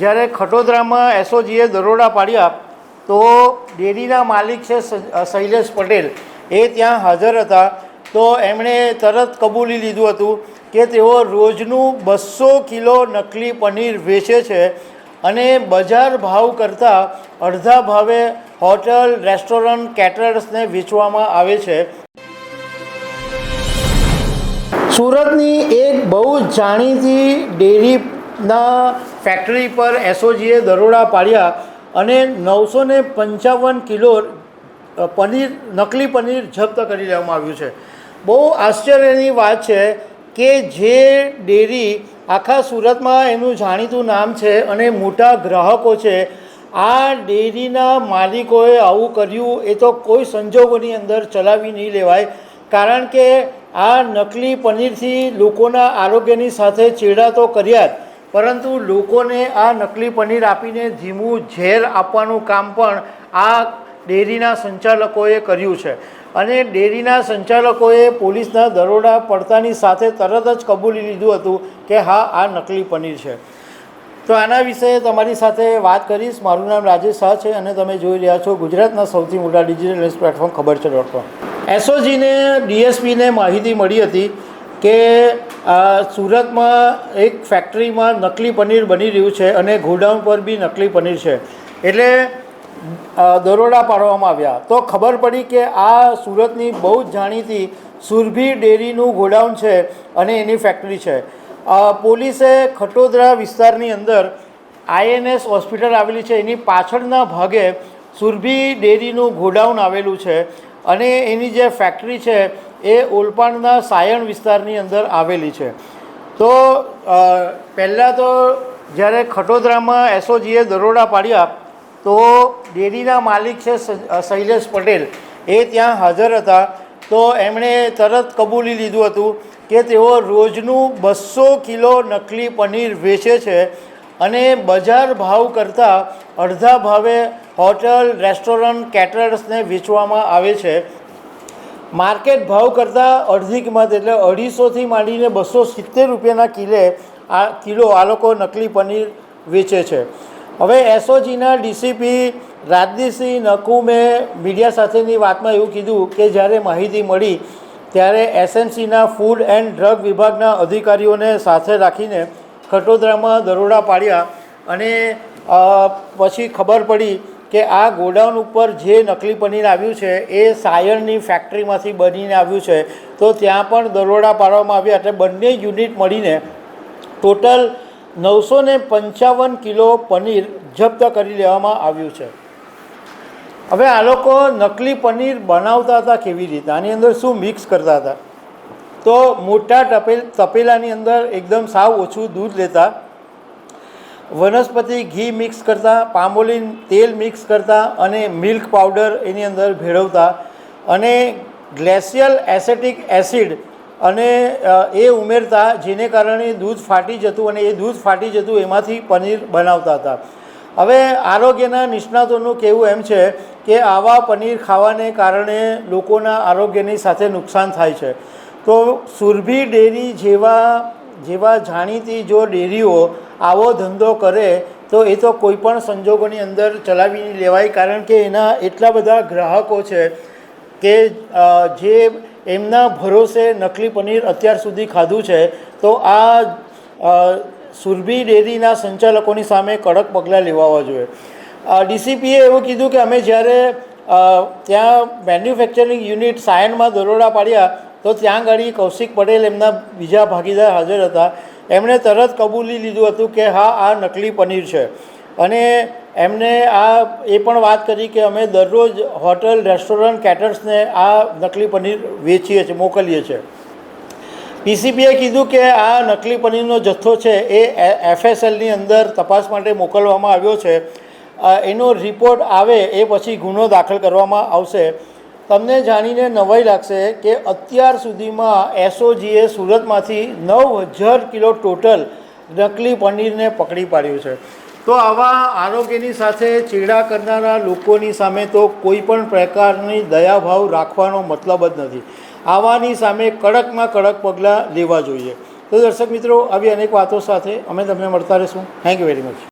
જ્યારે ખટોદરામાં એસઓજીએ દરોડા પાડ્યા, તો ડેરીના માલિક છે શૈલેષ પટેલ. એ ત્યાં હાજર હતા. તો એમણે તરત કબૂલી લીધું હતું કે તેઓ રોજનું બસો કિલો નકલી પનીર વેચે છે અને બજાર ભાવ કરતાં અડધા ભાવે હોટલ, રેસ્ટોરન્ટ, કેટરર્સને વેચવામાં આવે છે. સુરતની એક બહુ જાણીતી જાણીતી ડેરીના ફેક્ટરી પર એસઓજીએ દરોડા પાડ્યા અને નવસો ને પંચાવન કિલો પનીર, નકલી પનીર જપ્ત કરી લેવામાં આવ્યું છે. બહુ આશ્ચર્યની વાત છે કે જે ડેરી આખા સુરતમાં એનું જાણીતું નામ છે અને મોટા ગ્રાહકો છે, આ ડેરીના માલિકોએ આવું કર્યું, એ તો કોઈ સંજોગોની અંદર ચલાવી નહીં લેવાય, કારણ કે આ નકલી પનીરથી લોકોના આરોગ્યની સાથે ચેડા તો કર્યા જ. પરંતુ લોકોને આ નકલી પનીર આપીને ધીમું ઝેર આપવાનું કામ પણ આ ડેરીના સંચાલકોએ કર્યું છે. અને ડેરીના સંચાલકોએ પોલીસના દરોડા પડતાની સાથે તરત જ કબૂલી લીધું હતું કે હા, આ નકલી પનીર છે. તો આના વિશે તમારી સાથે વાત કરીશ. મારું નામ રાજેશ શાહ છે અને તમે જોઈ રહ્યા છો ગુજરાતના સૌથી મોટા ડિજિટલ ન્યૂઝ પ્લેટફોર્મ ખબર છે ડોટ કોમ. એસઓજીને, ડીએસપીને માહિતી મળી હતી કે સુરતમાં એક ફેક્ટરીમાં નકલી પનીર બની રહ્યું છે અને ગોડાઉન પર બી નકલી પનીર છે. એટલે દરોડા પાડવામાં આવ્યા. તો ખબર પડી કે આ સુરતની બહુ જ જાણીતી સુરભી ડેરીનું ગોડાઉન છે અને એની ફેક્ટરી છે. પોલીસે ખટોદરા વિસ્તારની અંદર આઈએનએસ હોસ્પિટલ આવેલી છે. એની પાછળના ભાગે સુરભી ડેરીનું ગોડાઉન આવેલું છે અને એની જે ફેક્ટરી છે એ ઓલપાડના સાયણ વિસ્તારની અંદર આવેલી છે. તો પહેલાં તો જ્યારે ખટોદરામાં એસઓજીએ દરોડા પાડ્યા, તો ડેરીના માલિક છે શૈલેષ પટેલ. એ ત્યાં હાજર હતા. તો એમણે તરત કબૂલી લીધું હતું કે તેઓ રોજનું બસો કિલો નકલી પનીર વેચે છે અને બજાર ભાવ કરતાં અડધા ભાવે હોટલ, રેસ્ટોરન્ટ, કેટરર્સને વેચવામાં આવે છે. માર્કેટ ભાવ કરતાં અડધી કિંમત એટલે અઢીસોથી માંડીને બસો સિત્તેર રૂપિયાના કિલે આ કિલો આ લોકો નકલી પનીર વેચે છે. હવે એસઓજીના ડીસીપી રાજદીપસિંહ નકુમે મીડિયા સાથેની વાતમાં એવું કીધું કે જ્યારે માહિતી મળી ત્યારે એસએમસીના ફૂડ એન્ડ ડ્રગ વિભાગના અધિકારીઓને સાથે રાખીને ખટોદરામાં દરોડા પાડ્યા અને પછી ખબર પડી કે આ ગોડાઉન ઉપર જે નકલી પનીર આવ્યું છે, એ સાયણની ફેક્ટરીમાંથી બનીને આવ્યું છે. તો ત્યાં પણ દરોડા પાડવામાં આવ્યા એટલે બંને યુનિટ મળીને ટોટલ નવસો ને પંચાવન કિલો પનીર જપ્ત કરી લેવામાં આવ્યું છે. હવે આ લોકો નકલી પનીર બનાવતા હતા કેવી રીતે? આની અંદર શું મિક્સ કરતા હતા? તો મોટા ટપેલ, તપેલાની અંદર એકદમ સાવ ઓછું દૂધ લેતા વનસ્પતિ ઘી મિક્સ કરતા, પામોલીન તેલ મિક્સ કરતા અને મિલ્ક પાવડર એની અંદર ભેળવતા અને ગ્લેશિયલ એસેટિક એસિડ અને એ ઉમેરતા જેને કારણે દૂધ ફાટી જતું અને એ દૂધ ફાટી જતું એમાંથી પનીર બનાવતા હતા. હવે આરોગ્યના નિષ્ણાતોનું કહેવું એમ છે કે આવા પનીર ખાવાને કારણે લોકોના આરોગ્યની સાથે નુકસાન થાય છે. તો સુરભી ડેરી જેવા જેવા જાણીતી જો ડેરીઓ આવો ધંધો કરે, તો એ તો કોઈ પણ સંજોગોની અંદર ચલાવી લેવાય. કારણ કે એના એટલા બધા ગ્રાહકો છે કે જે એમના ભરોસે નકલી પનીર અત્યાર સુધી ખાધું છે, તો આ સુરભી ડેરીના સંચાલકોની સામે કડક પગલાં લેવાવા જોઈએ. ડીસીપીએ એવું કીધું કે અમે જ્યારે ત્યાં મેન્યુફેક્ચરિંગ યુનિટ સાયનમાં દરોડા પાડ્યા, તો ત્યાં આગળ કૌશિક પટેલ એમના બીજા ભાગીદાર હાજર હતા. એમણે તરત કબૂલી લીધું હતું કે હા, આ નકલી પનીર છે. અને એમને આ એ પણ વાત કરી કે અમે દરરોજ હોટલ, રેસ્ટોરન્ટ, કેટર્સને આ નકલી પનીર વેચીએ છીએ, મોકલીએ છીએ. પીસીબીએ કીધું કે આ નકલી પનીરનો જથ્થો છે એ એફએસએલની અંદર તપાસ માટે મોકલવામાં આવ્યો છે. એનો રિપોર્ટ આવે એ પછી ગુનો દાખલ કરવામાં આવશે. તમને જાણીને નવાઈ લાગશે કે અત્યાર સુધીમાં એસઓજીએ સુરતમાંથી નવ હજાર કિલો ટોટલ નકલી પનીરને પકડી પાડ્યું છે. તો આવા આરોગ્યની સાથે ચેડા કરનારા લોકોની સામે તો કોઈ પણ પ્રકારની દયાભાવ રાખવાનો મતલબ જ નથી. આવાની સામે કડકમાં કડક પગલાં લેવા જોઈએ. તો દર્શક મિત્રો, આવી અનેક વાતો સાથે અમે તમને મળતા રહીશું. Thank you very much